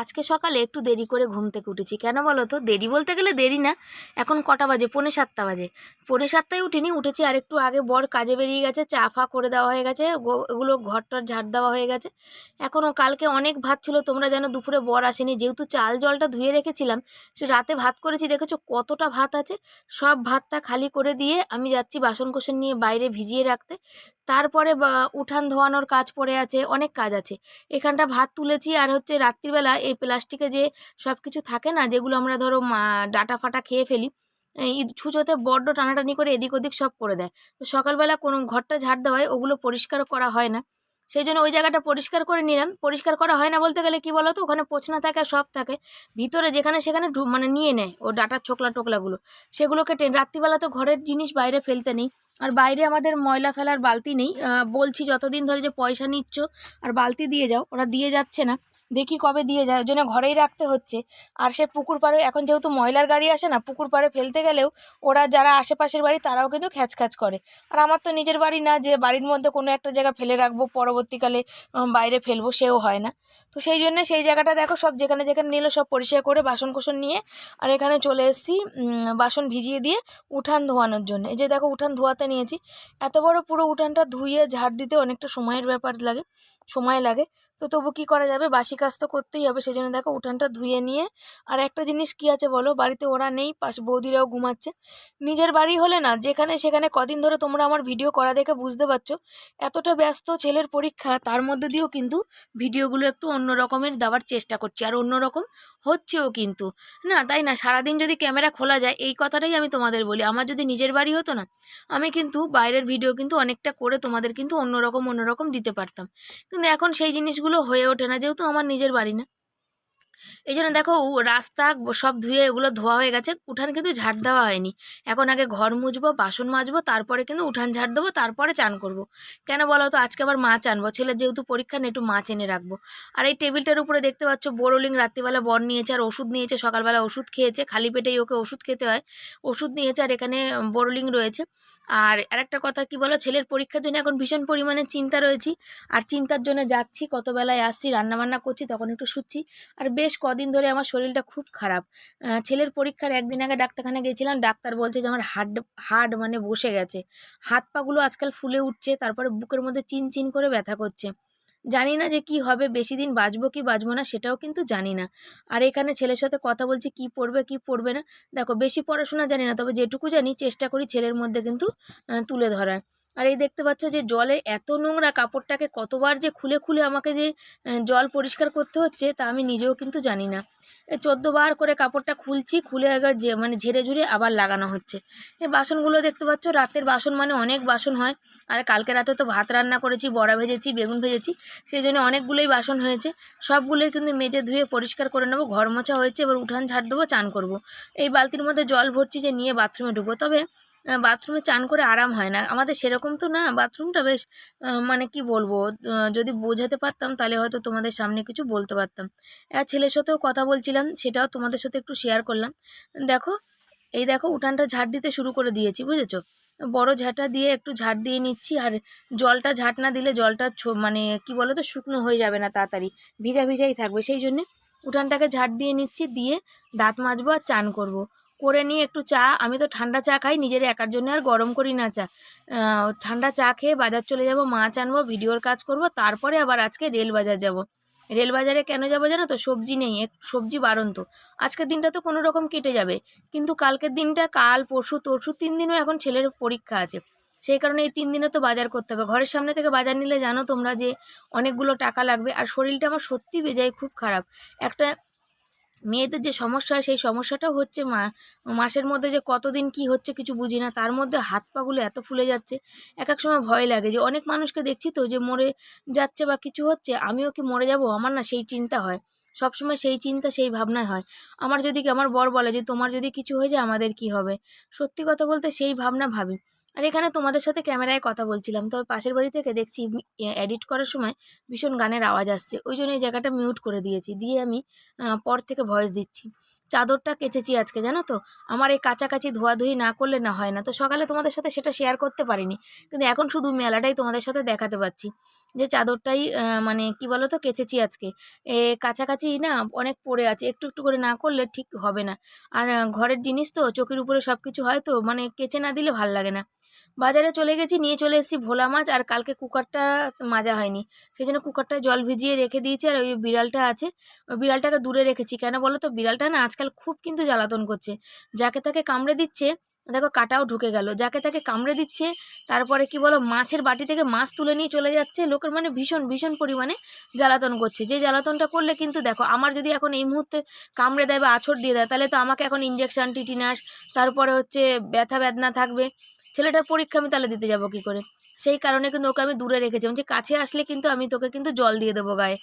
আজকে সকালে একটু দেরি করে ঘুম থেকে উঠেছি। কেন বলো তো? দেরি বলতে গেলে দেরি না। এখন কটা বাজে? পৌনে সাতটা বাজে। পৌনে সাতটায় উঠিনি, উঠেছি আর একটু আগে। বর কাজে বেরিয়ে গেছে, চা ফা করে দেওয়া হয়ে গেছে ওগুলো ঘরটার ঝাড় দেওয়া হয়ে গেছে। এখনও কালকে অনেক ভাত ছিল, তোমরা জানো দুপুরে বর আসেনি। যেহেতু চাল জলটা ধুয়ে রেখেছিলাম, সে রাতে ভাত করেছি, দেখেছ কতটা ভাত আছে? সব ভাতটা খালি করে দিয়ে আমি যাচ্ছি বাসন কোসন নিয়ে বাইরে ভিজিয়ে রাখতে। তারপরে উঠান ধোয়ানোর কাজ পড়ে আছে, অনেক কাজ আছে। এখানটা ভাত তুলেছি আর হচ্ছে রাত্রিবেলা এই প্লাস্টিকে যে সব কিছু থাকে না, যেগুলো আমরা ধরো ডাটা ফাটা খেয়ে ফেলি ছুঁচোতে বড্ড টানাটানি করে এদিক ওদিক সব করে দেয়। তো সকালবেলা কোনো ঘরটা ঝাড় দেওয়ায় ওগুলো পরিষ্কার করা হয় না। সেই জন্য ওই জায়গাটা পরিষ্কার করে নিলাম। পরিষ্কার করা হয় না বলতে গেলে কি বলো তো ওখানে পোছনা থাকে, সব থাকে। ভিতরে যেখানে সেখানে মানে নিয়ে নেয় ও ডাটার ছোকলা টোকলাগুলো। সেগুলোকে টেন রাত্রিবেলা তো ঘরের জিনিস বাইরে ফেলতে নেই। আর বাইরে আমাদের ময়লা ফেলার বালতি নেই। বলছি যতদিন ধরে যে পয়সা নিচ্ছ আর বালতি দিয়ে যাও, ওরা দিয়ে যাচ্ছে না। দেখি কবে দিয়ে যায়, ওই জন্য ঘরেই রাখতে হচ্ছে। আর সে পুকুর পাড়ে, এখন যেহেতু ময়লার গাড়ি আসে না, পুকুর পাড়ে ফেলতে গেলেও ওরা যারা আশেপাশের বাড়ি, তারাও কিন্তু খ্যাচ খ্যাচ করে। আর আমার তো নিজের বাড়ি না, যে বাড়ির মধ্যে কোনো একটা জায়গা ফেলে রাখব, পরবর্তীকালে বাইরে ফেলব, সেও হয় না। তো সেই জন্য সেই জায়গাটা দেখো, সব যেখানে যেখানে নিল, সব পরিষ্কার করে বাসন কোসন নিয়ে, আর এখানে চলে এসেছি বাসন ভিজিয়ে দিয়ে উঠান ধোয়ানোর জন্য। এই যে দেখো, উঠান ধোয়াতে নিয়েছি। এত বড় পুরো উঠানটা ধুয়ে, ঝাড় দিতে অনেকটা সময়ের ব্যাপার লাগে, সময় লাগে। তো তবু কি করা যাবে? বাসি কাজ তো করতেই হবে সেই জন্য দেখো উঠানটা ধুয়ে নিয়ে, আর একটা জিনিস কি আছে বলো? বাড়িতে ওরা নেই, পাশ বৌদিরাও ঘুমাচ্ছে। নিজের বাড়ি হলে না, যেখানে সেখানে কদিন ধরে তোমরা আমার ভিডিও করা দেখে বুঝতে পারছ, এতটা ব্যস্ত ছেলের পরীক্ষা, তার মধ্যে দিয়েও কিন্তু ভিডিওগুলো একটু অন্য রকমের দেওয়ার চেষ্টা করছি, আর অন্য রকম হচ্ছেও কিন্তু। না, তাই না? সারাদিন যদি ক্যামেরা খোলা যায়, এই কথাটাই আমি তোমাদের বলি। আমার যদি নিজের বাড়ি হতো না, আমি কিন্তু বাইরের ভিডিও কিন্তু অনেকটা করে তোমাদের কিন্তু অন্যরকম অন্যরকম দিতে পারতাম। কিন্তু এখন সেই জিনিসগুলো হয়ে ওঠে না যেহেতু আমার নিজের বাড়ি না। এই জন্য দেখো রাস্তা সব ধুয়ে এগুলো ধোয়া হয়ে গেছে। উঠান কিন্তু ঝাড় দেওয়া হয়নি। এখন আগে ঘর মুছবো, বাসন মাজবো, তারপরে কিন্তু উঠান ঝাড় দেবো, তারপরে চান করব। কেন বলো তো? আজকে আবার মাছ আনব। ছেলের যেহেতু পরীক্ষা নেই, একটু মাছ এনে রাখব। আর এই টেবিলটার উপরে দেখতে পাচ্ছ, বোরোলিং রাত্রিবেলা বর নিয়েছে আর ওষুধ নিয়েছে, সকালবেলা ওষুধ খেয়েছে। খালি পেটেই ওকে ওষুধ খেতে হয়। ওষুধ নিয়েছে আর এখানে বোরোলিং রয়েছে। আর আরেকটা কথা কি বলো? ছেলের পরীক্ষার জন্য এখন ভীষণ পরিমাণে চিন্তা রয়েছি। আর চিন্তার জন্য যাচ্ছি কত বেলায় আসছি, রান্নাবান্না করছি, তখন একটু শুচ্ছি। আর বেশ কদিন ধরে আমার শরীরটা খুব খারাপ। ছেলের পরীক্ষার একদিন আগে ডাক্তারখানা গেছিলাম ডাক্তার বলছে যে আমার হাড হাড মানে বসে গেছে। হাত পাগুলো আজকাল ফুলে উঠছে, তারপরে বুকের মধ্যে চিন চিন করে ব্যথা করছে। জানি না যে কি হবে, বেশি দিন বাঁচবো কি বাঁচবো না সেটাও কিন্তু জানি না। আর এখানে ছেলের সাথে কথা বলছি, কি পড়বে কি পড়বে না। দেখো, বেশি পড়াশোনা জানি না, তবে যেটুকু জানি, চেষ্টা করি ছেলের মধ্যে কিন্তু তুলে ধরার। আর এই দেখতে পাচ্ছ যে জলে এত নোংরা কাপড়টাকে কতবার যে খুলে খুলে আমাকে যে জল পরিষ্কার করতে হচ্ছে তা আমি নিজেও কিন্তু জানি না। চোদ্দ বার করে কাপড়টা খুলছি, খুলে একবার যে মানে ঝেড়ে ঝুড়ে আবার লাগানো হচ্ছে। এই বাসনগুলো দেখতে পাচ্ছ, রাতের বাসন মানে অনেক বাসন হয়। আর কালকে রাতে তো ভাত রান্না করেছি, বড়া ভেজেছি, বেগুন ভেজেছি, সেই জন্য অনেকগুলোই বাসন হয়েছে। সবগুলোই কিন্তু মেজে ধুয়ে পরিষ্কার করে নেব ঘর মোছা হয়েছে, এবার উঠান ঝাড় দেবো, চান করব। এই বালতির মধ্যে জল ভরছি যে নিয়ে বাথরুমে ঢুকবো। তবে বাথরুমে চান করে আরাম হয় না। আমাদের সেরকম তো না, বাথরুমটা বেশ মানে কি বলব যদি বোঝাতে পারতাম তাহলে হয়তো তোমাদের সামনে কিছু বলতে পারতাম। আর ছেলের সাথেও কথা বলছিলাম, সেটাও তোমাদের সাথে একটু শেয়ার করলাম। দেখো, এই দেখো উঠানটা ঝাড় দিতে শুরু করে দিয়েছি, বুঝেছ? বড় ঝাঁটা দিয়ে একটু ঝাড় দিয়ে নিচ্ছি, আর জলটা ঝাঁট না দিলে জলটা মানে কি বলো তো শুকনো হয়ে যাবে না তাড়াতাড়ি, ভিজা ভিজাই থাকবে। সেই জন্যে উঠানটাকে ঝাড় দিয়ে নিচ্ছি, দিয়ে দাঁত মাজবো আর চান করব। করে নিয়ে একটু চা। আমি তো ঠান্ডা চা খাই নিজের একার জন্য আর গরম করি না চা। ঠান্ডা চা খেয়ে বাজার চলে যাব, মাছ আনব, ভিডিওর কাজ করব, তারপরে আবার আজকে রেল বাজার যাব। রেল বাজারে কেন যাব জানো তো? সবজি নেই সবজি বাড়ন্ত। আজকের দিনটা তো কোনো রকম কেটে যাবে। কিন্তু কালকের দিনটা, কাল, পরশু, তরশু, তিন দিনও এখন ছেলের পরীক্ষা আছে। সেই কারণে এই তিন দিনে তো বাজার করতে হবে। ঘরের সামনে থেকে বাজার নিলে জানো তোমরা যে অনেকগুলো টাকা লাগবে। আর শরীরটা আমার সত্যি বেজায় খুব খারাপ। একটা মেয়েদের যে সমস্যা হয়, সেই সমস্যাটাও হচ্ছে মা, মাসের মধ্যে যে কতদিন কি হচ্ছে কিছু বুঝি না। তার মধ্যে হাত পাগুলো এত ফুলে যাচ্ছে, এক এক সময় ভয় লাগে যে অনেক মানুষকে দেখছি তো যে মরে যাচ্ছে বা কিছু হচ্ছে, আমিও কি মরে যাব? আমার না সেই চিন্তা হয়। সবসময় সেই চিন্তা, সেই ভাবনায় হয়। আমার যদি আমার বর বলে যে তোমার যদি কিছু হয়ে যায়, আমাদের কি হবে? সত্যি কথা বলতে সেই ভাবনা ভাবি। আর এখানে তোমাদের সাথে ক্যামেরায় কথা বলছিলাম। তবে পাশের বাড়ি থেকে দেখছি এডিট করার সময় ভীষণ গানের আওয়াজ আসছে। ওই জন্য এই জায়গাটা মিউট করে দিয়েছি। দিয়ে আমি পর থেকে ভয়েস দিচ্ছি। চাদরটা কেচেছি আজকে, জানো তো? আমার এই কাছাকাছি ধোয়াধুয়ি না করলে না হয় না। তো সকালে তোমাদের সাথে সেটা শেয়ার করতে পারিনি। কিন্তু এখন শুধু মেলাটাই তোমাদের সাথে দেখাতে পাচ্ছি। যে চাদরটাই মানে কি বলো তো কেচেছি আজকে। এ কাছাকাছি না অনেক পড়ে আছে, একটু একটু করে না করলে ঠিক হবে না। আর ঘরের জিনিস তো, চোখের উপরে সব কিছু হয় তো মানে কেচে না দিলে ভালো লাগে না। বাজারে চলে গেছি, নিয়ে চলে এসেছি ভোলা মাছ, আর কালকে কুকারটা মাজা হয়নি। সেই জন্য কুকারটায় জল ভিজিয়ে রেখে দিয়েছি, আর ওই বিড়ালটা আছে, ওই বিড়ালটাকে দূরে রেখেছি। কেন বলো তো বিড়ালটা না আজকাল খুব কিন্তু জ্বালাতন করছে। যাকে তাকে কামড়ে দিচ্ছে, দেখো কাটাও ঢুকে গেল। যাকে তাকে কামড়ে দিচ্ছে, তারপরে কি বলো, মাছের বাটি থেকে মাছ তুলে নিয়ে চলে যাচ্ছে, লোকের মানে ভীষণ ভীষণ পরিমাণে জ্বালাতন করছে। যে জ্বালাতনটা করলে কিন্তু দেখো, আমার যদি এখন এই মুহূর্তে কামড়ে দেয় বা আছর দিয়ে দেয়, তাহলে তো আমাকে এখন ইঞ্জেকশন টিটিনাস তারপরে হচ্ছে ব্যথা বেদনা থাকবে। ছেলেটার পরীক্ষা আমি তাহলে দিতে যাব কি করে? সেই কারণে কিন্তু ওকে আমি দূরে রেখেছি। যে কাছে আসলে কিন্তু আমি তোকে কিন্তু জল দিয়ে দেবো গায়ে।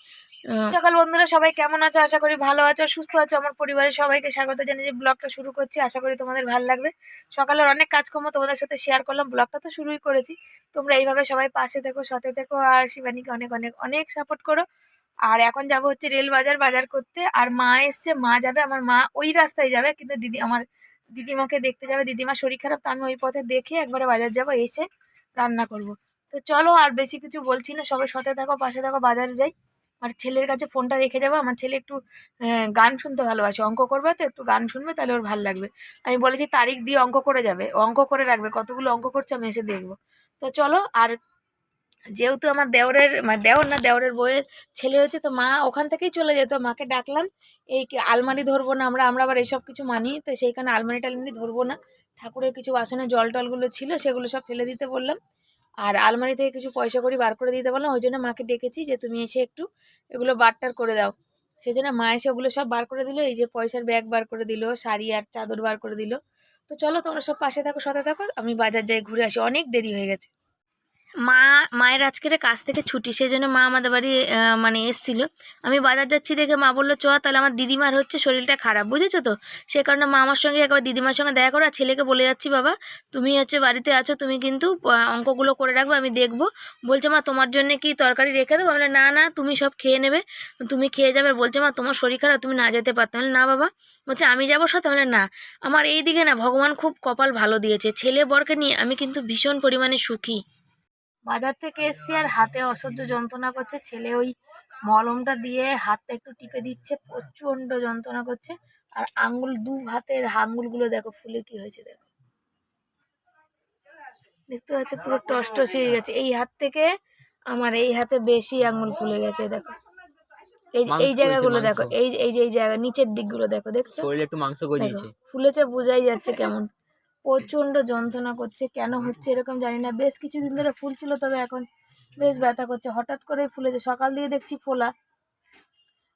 সকাল বন্ধুরা সবাই কেমন আছো? আশা করি ভালো আছো, সুস্থ আছো। আমার পরিবারের সবাইকে স্বাগত জানিয়ে যে ব্লগটা শুরু করছি। আশা করি তোমাদের ভালো লাগবে। সকালের অনেক কাজকর্ম তোমাদের সাথে শেয়ার করলাম। ব্লগটা তো শুরুই করেছি। তোমরা এইভাবে সবাই পাশে থেকো, সাথে থেকো আর শিবানীকে অনেক অনেক অনেক সাপোর্ট করো। আর এখন যাব হচ্ছে রেল বাজার বাজার করতে। আর মা এসছে, মা যাবে, আমার মা ওই রাস্তায় যাবে, কিন্তু দিদি, আমার দিদিমাকে দেখতে যাবে। দিদিমা শরীর খারাপ, তো আমি ওই পথে দেখে একবারে বাজার যাব, এসে রান্না করব। তো চলো আর বেশি কিছু বলছি না, সবাই সাথে থাকো, পাশে থাকো, বাজারে যাই। আর ছেলের কাছে ফোনটা রেখে যাব আমার ছেলে একটু গান শুনতে ভালোবাসে। অঙ্ক করবে তো, একটু গান শুনবে, তাহলে ওর ভালো লাগবে। আমি বলেছি, তারিখ দিয়ে অঙ্ক করে যাবে। অঙ্ক করে রাখবে। কতগুলো অঙ্ক করছে আমি এসে দেখব। তো চলো, আর যেহেতু আমার দেওরের মানে দেওর না, দেওরের বইয়ের ছেলে হয়েছে, তো মা ওখান থেকেই চলে যেত। মাকে ডাকলাম, এই আলমারি ধরবো না আমরা আমরা আবার এইসব কিছু মানি। তো সেইখানে আলমারি টালমারি ধরবো না। ঠাকুরের কিছু বাসনে জল টলগুলো ছিল, সেগুলো সব ফেলে দিতে বললাম। আর আলমারি থেকে কিছু পয়সা করি বার করে দিতে বললাম, ওই জন্য মাকে ডেকেছি যে তুমি এসে একটু এগুলো বারটার করে দাও। সেই জন্য মা এসে ওগুলো সব বার করে দিল, এই যে পয়সার ব্যাগ বার করে দিল, শাড়ি আর চাদর বার করে দিল। তো চলো তোমরা সব পাশে থাকো, সাথে থাকো, আমি বাজার যাই, ঘুরে আসি, অনেক দেরি হয়ে গেছে। মা, মায়ের আজকের কাজ থেকে ছুটি সেই জন্য মা আমাদের বাড়ি মানে এসছিল। আমি বাজার যাচ্ছি দেখে মা বলল, চ, তাহলে আমার দিদিমার হচ্ছে শরীরটা খারাপ, বুঝেছ তো? সে কারণে মা আমার সঙ্গে একবার দিদিমার সঙ্গে দেখা করো, আর ছেলেকে বলে যাচ্ছি বাবা, তুমি হচ্ছে বাড়িতে আছো, তুমি কিন্তু অঙ্কগুলো করে রাখবে, আমি দেখব। বলছে, মা, তোমার জন্য কি তরকারি রেখে দেবো? আমরা না না, তুমি সব খেয়ে নেবে, তুমি খেয়ে যাবে। বলছে, মা, তোমার শরীর খারাপ, তুমি না যেতে পারতে। না, বাবা। বলছে, আমি যাব সাথে? মানে না। আমার এই দিকে না, ভগবান খুব কপাল ভালো দিয়েছে। ছেলে বরকে নিয়ে আমি কিন্তু ভীষণ পরিমাণে সুখী। বাজার থেকে এসছি আর হাতে অসহ্য যন্ত্রণা করছে। ছেলে ওই মলমটা দিয়ে হাতটা একটু টিপে দিচ্ছে প্রচণ্ড যন্ত্রণা করছে। আর আঙ্গুল দু হাতের আঙ্গুলগুলো দেখো ফুলে কি হয়েছে দেখো। দেখতে পাচ্ছ পুরো টসটস হয়ে গেছে। এই হাত থেকে আমার এই হাতে বেশি আঙ্গুল ফুলে গেছে দেখো। এই এই জায়গাগুলো দেখো এই এই যে এই জায়গা নিচের দিকগুলো দেখো দেখছ? শরীরে একটু মাংস দেখো, গজিয়েছে ফুলেছে বোঝাই যাচ্ছে কেমন। প্রচণ্ড যন্ত্রণা করছে, কেন হচ্ছে এরকম জানি না। বেশ কিছুদিন ধরে ফুলছিল তবে এখন বেশ ব্যথা করছে। হঠাৎ করে ফুলেছে। সকাল দিয়ে দেখছি ফোলা।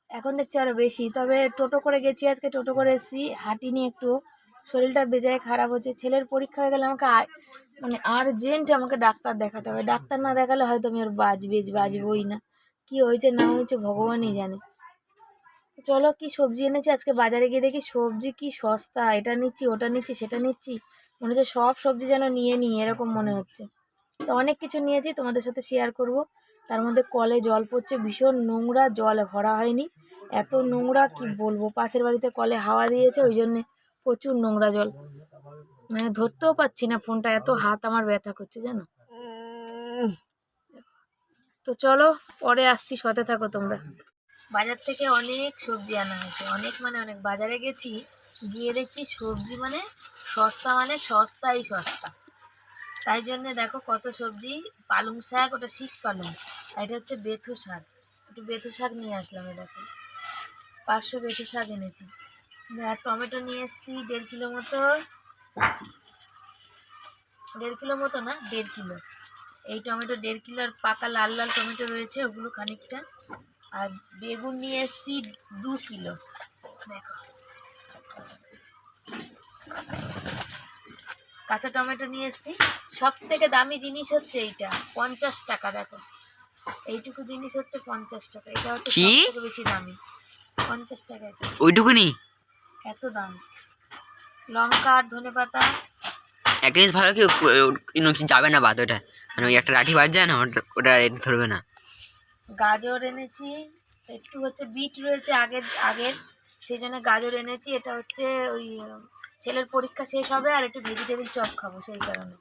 এখন দেখছি আরও বেশি। তবে টোটো করে গেছি আজকে, টোটো করে এসেছি। হাঁটিনি একটু। শরীরটা বেজায় খারাপ হচ্ছে। ছেলের পরীক্ষা হয়ে গেলে আমাকে মানে আর্জেন্ট আমাকে ডাক্তার দেখাতে হবে। ডাক্তার না দেখালে হয়তো আমি আর বাজবে বাঁচবই না। কি হয়েছে, না হয়েছে, ভগবানই জানে। চলো কি সবজি এনেছি? আজকে বাজারে গিয়ে দেখি সবজি কি সস্তা। এটা নিচ্ছি, ওটা নিচ্ছি, সেটা নিচ্ছি। মনে হচ্ছে সব সবজি যেন নিয়ে নিই, এরকম মনে হচ্ছে। তো অনেক কিছু নিয়েছি, তোমাদের সাথে শেয়ার করব। তার মধ্যে কলে জল পড়ছে, ভীষণ নোংরা জল, ভরা হয়নি। এত নোংরা, কি বলব? পাশের বাড়িতে কলে হাওয়া দিয়েছে, ওই জন্যে প্রচুর নোংরা জল। মানে ধরতেও পাচ্ছি না ফোনটা, এত হাত আমার ব্যথা করছে, জানো? তো চলো, পরে আসছি সতে থাকো তোমরা। বাজার থেকে অনেক সবজি আনা হয়েছে। অনেক মানে অনেক। বাজারে গেছি, গিয়ে দেখছি সবজি মানে সস্তা মানে সস্তাই সস্তা। তাই জন্যে দেখো কত সবজি, পালং শাক, ওটা শীষ পালং, আর এটা হচ্ছে বেথু শাক। একটু বেথু শাক নিয়ে আসলাম দেখো। পাঁচশো বেথু শাক এনেছি। আর টমেটো নিয়ে এসেছি দেড় কিলো মতো। দেড় কিলো মতো না, দেড় কিলো। এই টমেটো দেড় কিলো আর পাকা লাল লাল টমেটো রয়েছে, ওগুলো খানিকটা আর বেগুন নিয়ে এসেছি দু কিলো। দেখো কাঁচা টমেটো নিয়ে এসেছি। সব থেকে দামি জিনিস হচ্ছে এইটা পঞ্চাশ টাকা দেখো। এইটুকু জিনিস হচ্ছে পঞ্চাশ টাকা। এটা হচ্ছে? সবথেকে বেশি দামি। পঞ্চাশ টাকা ওইটুকুনি? এত দাম। লঙ্কা আর ধনে পাতা। একটা জিনিস ভালো কি যাবে না বাদ ওটা। মানে ওই একটা লাঠি বাদ যায় না ওটা ওটা ধরবে না। গাজর এনেছি, একটু হচ্ছে বিট রয়েছে আগের আগের, সেই জন্য গাজর এনেছি, এটা হচ্ছে ওই, ছেলের পরীক্ষা শেষ হবে আর একটু ভেজিটেবিল চপ খাব সেই কারণে।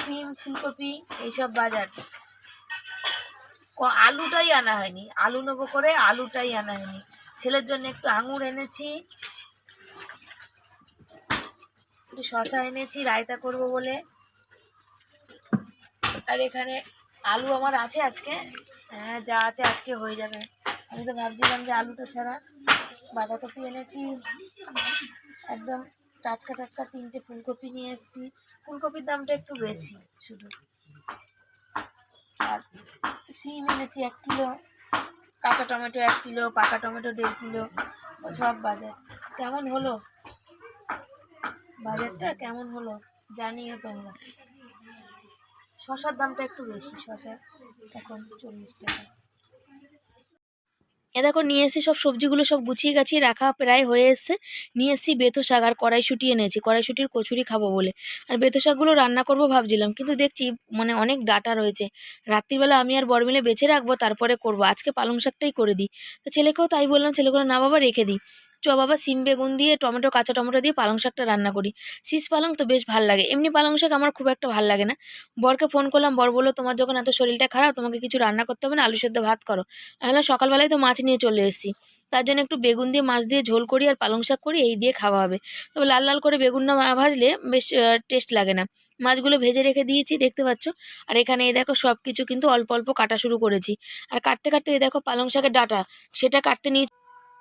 সিম, ফুলকপি, এইসব বাজার। আলুটাই আনা হয়নি, আলু নেব করে আলুটাই আনা হয়নি। ছেলের জন্য একটু আঙুর এনেছি, একটু শশা এনেছি, রায়তা করব বলে। আর এখানে আলু আমার আছে আজকে। হ্যাঁ যা আছে আজকে হয়ে যাবে। আমি তো ভাবছিলাম যে আলুটা ছাড়া বাঁধাকপি এনেছি। একদম টাটকা টাটকা তিনটে ফুলকপি নিয়ে এসেছি। ফুলকপির দামটা একটু বেশি শুধু। আর সিম এনেছি এক কিলো, কাঁচা টমেটো এক কিলো, পাকা টমেটো দেড় কিলো, সব বাজার। কেমন হলো? বাজারটা কেমন হলো? জানিও তোমরা। শশার দামটা একটু বেশি শশা এখন চল্লিশ টাকা। এ দেখো, নিয়ে এসে সব সবজিগুলো সব গুছিয়ে গাছিয়ে রাখা প্রায় হয়ে এসছে। নিয়ে এসেছি বেতো শাক আর কড়াইশুঁটি এনেছি, কড়াইশুঁটির কচুরি খাব বলে। আর বেতো শাকগুলো রান্না করব ভাবছিলাম, কিন্তু দেখছি মানে অনেক ডাটা রয়েছে। রাত্রিবেলা আমি আর বর মিলে বেছে রাখব, তারপরে করব। আজকে পালং শাকটাই করে দিই। তো ছেলেকেও তাই বললাম, ছেলেগুলো না বাবা রেখে দিই। চ বাবা সিম বেগুন দিয়ে, টমেটো, কাঁচা টমেটো দিয়ে পালং শাকটা রান্না করি। শীষ পালং তো বেশ ভালো লাগে। এমনি পালং শাক আমার খুব একটা ভালো লাগে না। বরকে ফোন করলাম, বর বলল, তোমার যখন এত শরীরটা খারাপ, তোমাকে কিছু রান্না করতে হবে না, আলু সেদ্ধ ভাত করো। আমি সকালবেলায় তো মাছ নিয়ে চলে এসেছি। তার জন্য একটু বেগুন দিয়ে মাছ দিয়ে ঝোল করি আর পালং শাক করি, এই দিয়ে খাওয়া হবে। তবে লাল লাল করে বেগুনটা মা- ভাজলে বেশ টেস্ট লাগে না। মাছগুলো ভেজে রেখে দিয়েছি, দেখতে পাচ্ছ? আর এখানে এই দেখো সব কিছু কিন্তু অল্প অল্প কাটা শুরু করেছি। আর কাটতে কাটতে এই দেখো পালং শাকের ডাটা, সেটা কাটতে নিয়ে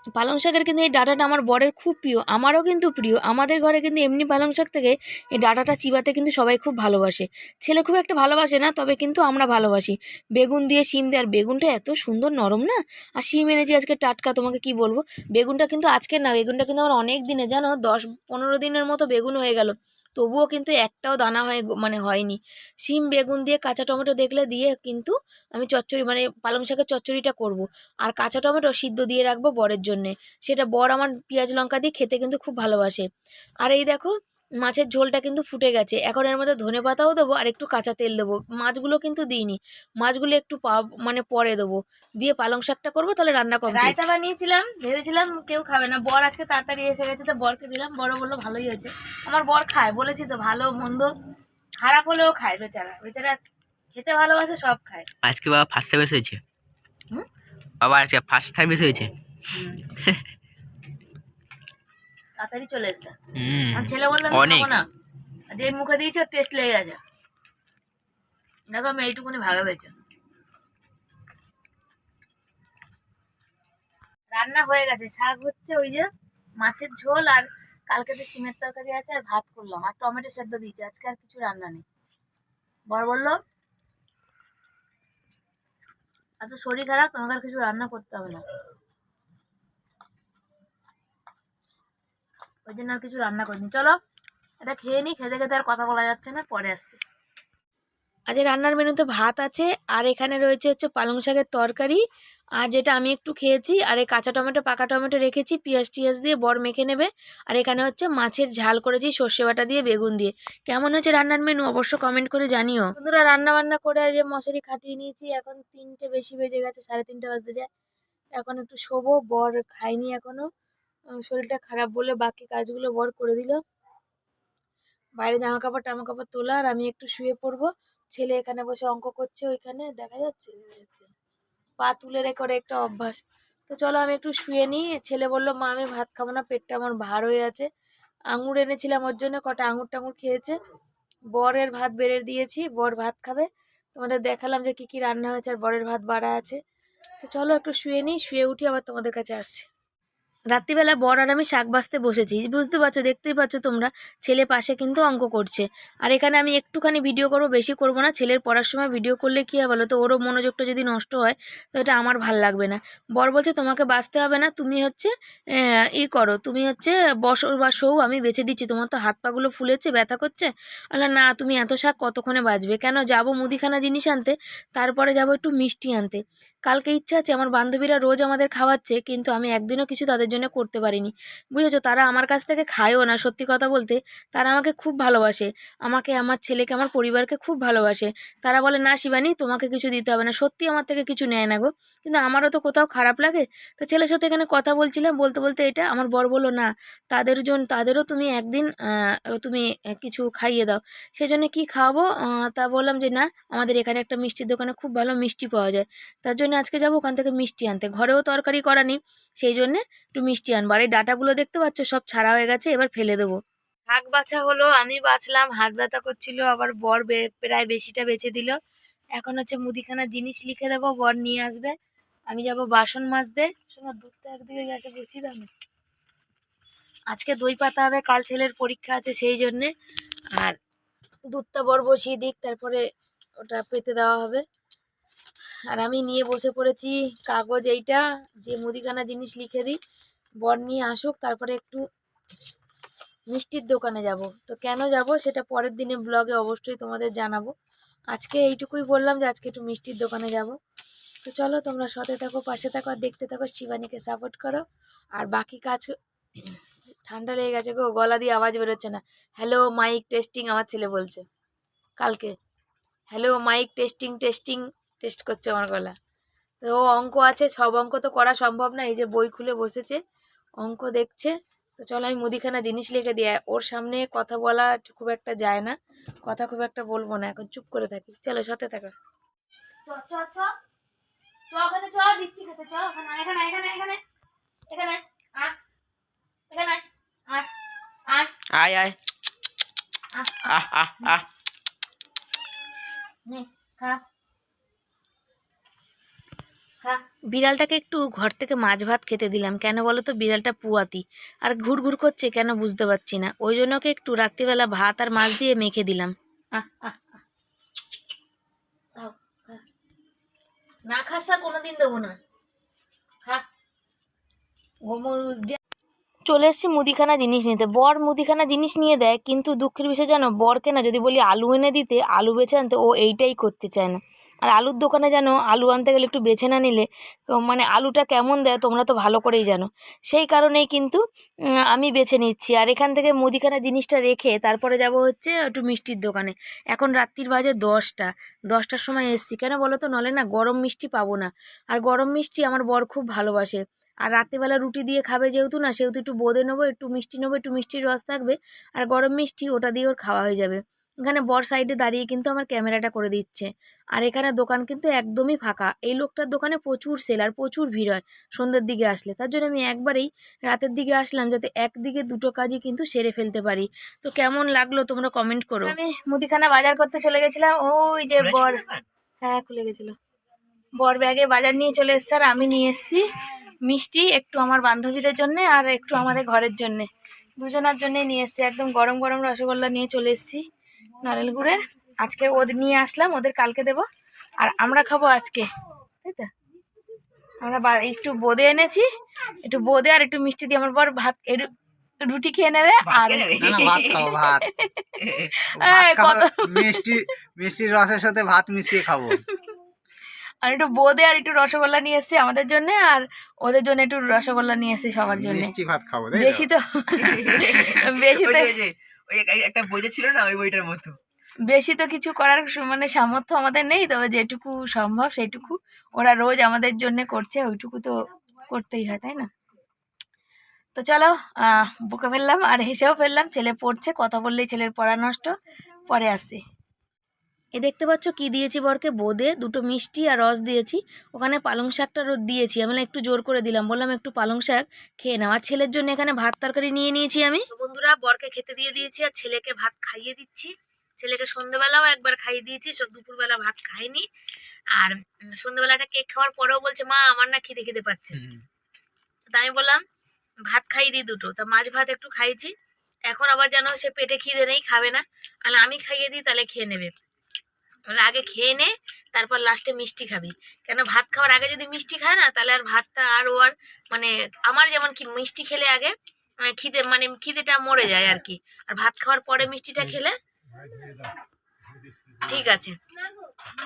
পালং শাকের কিন্তু এই ডাটাটা আমার বরের খুব প্রিয়, আমারও কিন্তু প্রিয়। আমাদের ঘরে কিন্তু এমনি পালং শাক থেকে এই ডাটাটা চিবাতে কিন্তু সবাই খুব ভালোবাসে। ছেলে খুব একটা ভালোবাসে না, তবে কিন্তু আমরা ভালোবাসি। বেগুন দিয়ে শিম দিয়ে, আর বেগুনটা এত সুন্দর নরম না? আর শিম এনেছি আজকে টাটকা, তোমাকে কি বলব? বেগুনটা কিন্তু আজকে না, বেগুনটা কিন্তু আমার অনেক দিনে জানো? দশ পনেরো দিনের মতো বেগুন হয়ে গেল। তবুও কিন্তু একটাও দানা হয়ে মানে হয়নি। সিম বেগুন দিয়ে কাঁচা টমেটো দেখলে দিয়ে কিন্তু আমি চচ্চড়ি মানে পালং শাকের চচ্চড়িটা করব। আর কাঁচা টমেটো সিদ্ধ দিয়ে রাখব বরের জন্যে। সেটা বর আমার পেঁয়াজ লঙ্কা দিয়ে খেতে কিন্তু খুব ভালোবাসে। আর এই দেখো মাছের ঝোলটা কিন্তু ফুটে গেছে। এখন এর মধ্যে ধনে পাতাও দেবো আর একটু কাঁচা তেল দেবো। মাছগুলো কিন্তু দিইনি। মাছগুলো একটু মানে পরে দেবো। দিয়ে পালং শাকটা করব তাহলে রান্না করব রায়তা বানিয়েছিলাম ভেবেছিলাম কেউ খাবে না। বর আজকে তাড়াতাড়ি এসে গেছে তো বরকে দিলাম। বড় বলল ভালোই হয়েছে। আমার বর খায় বলেছি তো ভালো মন্দ খারাপ হলেও খায় বেচারা। বেচারা খেতে ভালোবাসে সব খায়। আজকে বাবা ফার্স্ট সার্ভিস হয়েছে। হুম? বাবা আজকে ফার্স্ট সার্ভিস হয়েছে। তাড়াতাড়ি চলে এসছে ছেলে বলল আমি খাব না। যে মুখে দিয়েছে টেস্ট লেগে গেছে। দেখো আমি এইটুকুনি ভাগে পেয়েছি। রান্না হয়ে গেছে। শাক হচ্ছে ওই যে মাছের ঝোল আর কালকে তো সিমের তরকারি আছে আর ভাত করলাম। আর টমেটো সেদ্ধ দিয়েছি। আজকে আর কিছু রান্না নেই। বর বলল এত শরীর খারাপ তোমাকে আর কিছু রান্না করতে হবে না। ওই জন্য আর কিছু রান্না করিনি। চলো এটা খেয়ে নিই খেতে খেতে আর কথা বলা যাচ্ছে না পরে আসছি। আজ রান্নার মেনুতে ভাত আছে আর এখানে রয়েছে হচ্ছে পালং শাকের তরকারি আর যেটা আমি একটু খেয়েছি আর এই কাঁচা টমেটো পাকা টমেটো রেখেছি পেঁয়াজ টিয়াজ দিয়ে বর মেখে নেবে আর এখানে হচ্ছে মাছের ঝাল করেছি সর্ষে বাটা দিয়ে বেগুন দিয়ে। কেমন হচ্ছে রান্নার মেনু অবশ্য কমেন্ট করে জানিও। বন্ধুরা রান্না বান্না করে যে মশারি খাটিয়ে নিয়েছি এখন তিনটে বেশি বেজে গেছে সাড়ে তিনটে বাজতে যায়। এখন একটু শোবো বর খাইনি এখনও। আহ, শরীরটা খারাপ বলে বাকি কাজগুলো বর করে দিল। বাইরে জামা কাপড়, টামা কাপড় তোলা আর আমি একটু শুয়ে পড়ব। ছেলে এখানে বসে অঙ্ক করছে, ওইখানে দেখা যাচ্ছে। পা তুলে রেখে একটা অভ্যাস। তো চলো আমি একটু শুয়ে নিই। ছেলে বলল, মা, আমি ভাত খাব না, পেটটা আমার ভার হয়ে আছে। আঙুর এনেছিলাম ওর জন্য, কটা আঙুর টাঙুর খেয়েছে। বরের ভাত বেড়ে দিয়েছি, বর ভাত খাবে। তোমাদের দেখালাম যে কি কি রান্না হয়েছে আর বরের ভাত বাড়া আছে। তো চলো একটু শুয়ে নিই, শুয়ে উঠি, আবার তোমাদের কাছে আসছি। রাত্রিবেলা বর আর আমি শাক বাছতে বসেছি। বুঝতে পারছ, দেখতেই পাচ্ছ তোমরা, ছেলে পাশে কিন্তু অঙ্ক করছে। আর এখানে আমি একটুখানি ভিডিও করব, বেশি করব না, ছেলের পড়ার সময় ভিডিও করলে কী হয় বলো তো, ওরও মনোযোগটা যদি নষ্ট হয়, তো এটা আমার ভালো লাগবে না। বর বলছে, তোমাকে বাঁচতে হবে না, তুমি হচ্ছে ই করো, তুমি হচ্ছে বসো বা শোও আমি বেছে দিচ্ছি, তোমার তো হাত পাগুলো ফুলেছে, ব্যথা করছে? বললাম না, তুমি এত শাক কতক্ষণে বাঁচবে? কেন, যাব মুদিখানা জিনিস আনতে, তারপরে যাব একটু মিষ্টি আনতে। কালকে ইচ্ছা আছে, আমার বান্ধবীরা রোজ আমাদের খাওয়াচ্ছে, কিন্তু আমি একদিনও কিছু তাদের জন্য করতে পারিনি। বুঝেছ? তারা আমার কাছ থেকে খায়ও না, সত্যি কথা বলতে। তারা আমাকে খুব ভালোবাসে। আমাকে, আমার ছেলেকে, আমার পরিবারকে খুব ভালোবাসে। তারা বলে, না শিবানী, তোমাকে কিছু দিতে হবে না। সত্যি আমার থেকে কিছু নেয় না গো। কিন্তু আমারও তো কোথাও খারাপ লাগে। তো ছেলের সাথে এখানে কথা বলছিলাম, বলতে বলতে এটা আমার বর বলল, না, তাদের জন্য তাদেরও তুমি একদিন তুমি কিছু খাইয়ে দাও। সেই জন্য কী খাওয়াবো? তা বললাম যে, না, আমাদের এখানে একটা মিষ্টির দোকানে খুব ভালো মিষ্টি পাওয়া যায়। তার জন্য আজকে যাব, ওখান থেকে মিষ্টি আনতে। ঘরেও তরকারি করা নেই, সেই জন্যে একটু মিষ্টি আনব। আর এই ডাটাগুলো দেখতে পাচ্ছ, সব ছাড়া হয়ে গেছে, এবার ফেলে দেবো। শাক বাছা হলো, আমি বাছলাম হাত ব্যথা করছিল, আবার বর প্রায় বেশিটা বেছে দিল। এখন হচ্ছে মুদিখানা জিনিস লিখে দেবো, বর নিয়ে আসবে। আমি যাব বাসন মাজতে। শোনো, দুধটা একদিকে গেছে, বসিয়ে না। আজকে দই পাতা হবে, কাল ছেলের পরীক্ষা আছে, সেই জন্যে। আর দুধটা বর বসিয়ে দিক, তারপরে ওটা পেতে দেওয়া হবে। আর আমি নিয়ে বসে পড়েছি কাগজ এইটা, যে মুদিখানা জিনিস লিখে দিই। বর নিয়ে আসুক, তারপরে একটু মিষ্টির দোকানে যাব। তো কেন যাব সেটা পরের দিনে ব্লগে অবশ্যই তোমাদের জানাব। আজকে এইটুকুই বললাম যে আজকে একটু মিষ্টির দোকানে যাব। তো চলো, তোমরা সতে থাকো, পাশে থাকো আর দেখতে থাকো, শিবানীকে সাপোর্ট করো। আর বাকি কাজ ঠান্ডা লেগে গেছে গো, গলা দিয়ে আওয়াজ বেরোচ্ছে না। হ্যালো মাইক টেস্টিং আমার ছেলে বলছে। কালকে। Hello mike testing testing test করছে আমার গলা। তো ও অঙ্ক আছে সব অঙ্ক তো করা সম্ভব না এই যে বই খুলে বসেছে অঙ্ক দেখছে। তো চলো আমি মুদিখানা জিনিস লিখে দিয়ে ওর সামনে কথা বলা খুব একটা যায় না কথা খুব একটা বলব না এখন চুপ করে থাকি। চলো সাথে থাকো। চ চ চ। চ ওখানে চ দিচ্ছি খেতে চ ওখানে এখানে এখানে এখানে এখানে আয় এখানে আয় আয় আয়। আয় আয়। আহ আহ। আহ নে খা খা। বিড়ালটাকে একটু ঘর থেকে মাছ ভাত খেতে দিলাম। কেন বলো তো? বিড়ালটা পুয়াতি। আর ঘুর ঘুর করছে, কেন বুঝতে পারছি না। ওই জন্য ওকে একটু রাত্রিবেলা ভাত আর মাছ দিয়ে মেখে দিলাম। না চলে এসেছি মুদিখানা জিনিস নিতে। বর মুদিখানা জিনিস নিয়ে দেয়, কিন্তু দুঃখের বিষয় জানো? বরকে না যদি বলি আলু এনে দিতে, আলু বেছে আনতে, ও এইটাই করতে চায় না। আর আলুর দোকানে জানো আলু আনতে গেলে একটু বেছে না নিলে মানে আলুটা কেমন দেয় তোমরা তো ভালো করেই জানো। সেই কারণেই কিন্তু আমি বেছে নিচ্ছি। আর এখান থেকে মুদিখানা জিনিসটা রেখে তারপরে যাব হচ্ছে একটু মিষ্টির দোকানে। এখন রাত্রির বাজে দশটা। দশটার সময় এসছি। কেন বলো তো? নলে না গরম মিষ্টি পাবো না। আর গরম মিষ্টি আমার বর খুব ভালোবাসে। আর রাত্রিবেলা রুটি দিয়ে খাবে যেহেতু না, সেহেতু একটু বোঁদে নেব, একটু মিষ্টি নেব, একটু মিষ্টির রস থাকবে। আর গরম মিষ্টি ওটা দিয়ে ওর খাওয়া হয়ে যাবে। এখানে বর সাইডে দাঁড়িয়ে কিন্তু আমার ক্যামেরাটা করে দিচ্ছে। আর এখানে দোকান কিন্তু একদমই ফাঁকা। এই লোকটার দোকানে প্রচুর সেল আর প্রচুর ভিড় হয় সন্ধ্যের দিকে আসলে। তার জন্য আমি একবারেই রাতের দিকে আসলাম যাতে একদিকে দুটো কাজই কিন্তু সেরে ফেলতে পারি। তো কেমন লাগল তোমরা কমেন্ট করো। আমি মুদিখানা বাজার করতে চলে গেছিলাম। ওই যে বর হ্যাঁ খুলে গেছিল। বর ব্যাগে বাজার নিয়ে চলে এসছে আর আমি নিয়ে এসেছি মিষ্টি একটু আমার বান্ধবীদের জন্য আর একটু আমাদের ঘরের জন্য। দুজনার জন্যই নিয়ে এসেছি। একদম গরম গরম রসগোল্লা নিয়ে চলে এসেছি। নারকেল গুড়ের। আজকে ওদের নিয়ে আসলাম ওদের কালকে দেবো। আর আমরা খাব আজকে তাই তো? আমরা একটু বোঁদে এনেছি একটু বোঁদে আর একটু মিষ্টি দিয়ে আমার বর ভাত রুটি খেয়ে নেবে আর না না ভাত খাব ভাত। এই, ভাত খাব কত- মিষ্টি মিষ্টির রসের সাথে ভাত মিশিয়ে খাব। আর একটু বোঁদে আর একটু রসগোল্লা নিয়ে এসেছি আমাদের জন্য আর ওদের জন্য একটু রসগোল্লা নিয়ে এসেছি সবার জন্য। মিষ্টি ভাত খাব বেশি তো বেশি তো একটা বইতে ছিল না ওই বইটার মতো। বেশি তো কিছু করার মানে সামর্থ্য আমাদের নেই, তবে যেটুকু সম্ভব সেটুকু ওরা রোজ আমাদের জন্য করছে, ওইটুকু তো করতেই হয়, তাই না? তো চলো বুকে ফেললাম আর হেসেও ফেললাম, ছেলে পড়ছে, কথা বললেই ছেলের পড়া নষ্ট, পরে আসছে। এ দেখতে পাচ্ছ কি দিয়েছি বরকে? বোঁদে দুটো মিষ্টি আর রস দিয়েছি। ওখানে পালং শাকটা রোদ দিয়েছি। আমি একটু জোর করে দিলাম। বললাম একটু পালং শাক খেয়ে নাও। আর ছেলের জন্য এখানে ভাত তরকারি নিয়ে নিয়েছি আমি। বন্ধুরা বরকে খেতে দিয়ে দিয়েছি আর ছেলেকে ভাত খাইয়ে দিচ্ছি। ছেলেকে সন্ধ্যেবেলাও একবার খাইয়ে দিয়েছি। সব দুপুরবেলা ভাত খাইনি আর সন্ধ্যেবেলাটা কেক খাওয়ার পরেও বলছে মা আমার না খিদে খিদে পাচ্ছে। তা আমি বললাম ভাত খাইয়ে দিই দুটো। তা মাছ ভাত একটু খাইয়েছি এখন আবার যেন সে পেটে খিদে নেই খাবে না। আর আমি খাইয়ে দিই তাহলে খেয়ে নেবে। বলে আগে খেয়ে নে তারপর লাস্টে মিষ্টি খাবি। কেন ভাত খাওয়ার আগে যদি মিষ্টি খায় না তাহলে আর ভাতটা আর ও আর মানে আমার যেমন কি মিষ্টি খেলে আগে আহ, খিদে মানে খিদেটা মরে যায় আর কি। আর ভাত খাওয়ার পরে মিষ্টিটা খেলে? ঠিক আছে।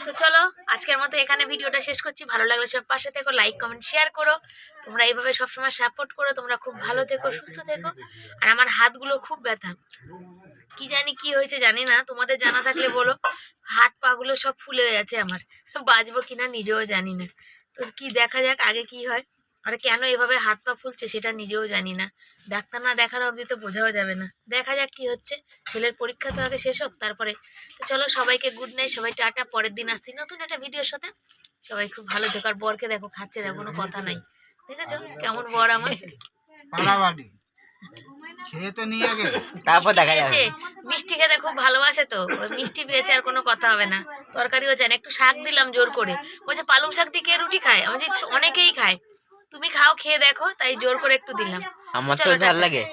তো চলো আজকের মতো এখানে ভিডিওটা শেষ করছি। ভালো লাগলে সব পাশে থেকো লাইক কমেন্ট শেয়ার করো। তোমরা এইভাবে সবসময় সাপোর্ট করো তোমরা খুব ভালো থেকো সুস্থ থেকো। আর আমার হাতগুলো খুব ব্যথা। কি জানি কি হয়েছে জানি না তোমাদের জানা থাকলে বলো। হাত পাগুলো সব ফুলে গেছে আমার। বাঁচবো কিনা নিজেও জানি না। তো কি দেখা যাক আগে কি হয়। আর কেন এভাবে হাত পা ফুলছে সেটা নিজেও জানি না। ডাক্তার না দেখার অবধি তো বোঝাও যাবে না। দেখা যাক কি হচ্ছে। ছেলের পরীক্ষা তো আগে শেষ হোক তারপরে। তো চলো সবাইকে গুড নাইট সবাই টাটা পরের দিন আসছি নতুন একটা ভিডিওর সাথে। সবাই খুব ভালো থেকো আর বরকে দেখো খাচ্ছে দেখো কোনো কথা নাই। দেখেছ? কেমন বর আমার? পাড়াবাড়ি খেয়ে তো নিয়ে আগে। তারপর দেখা যাবে। মিষ্টি খেতে খুব ভালোবাসে তো। ওই মিষ্টি পেয়েছে আর কোনো কথা হবে না। তরকারিও চান একটু শাক দিলাম জোর করে। বলছে পালং শাক দিয়ে কে রুটি খায়? আমি অনেকেই খায়। তুমি খাও খেয়ে দেখো। তাই জোর করে একটু দিলাম। আমার তো ভালো লাগে।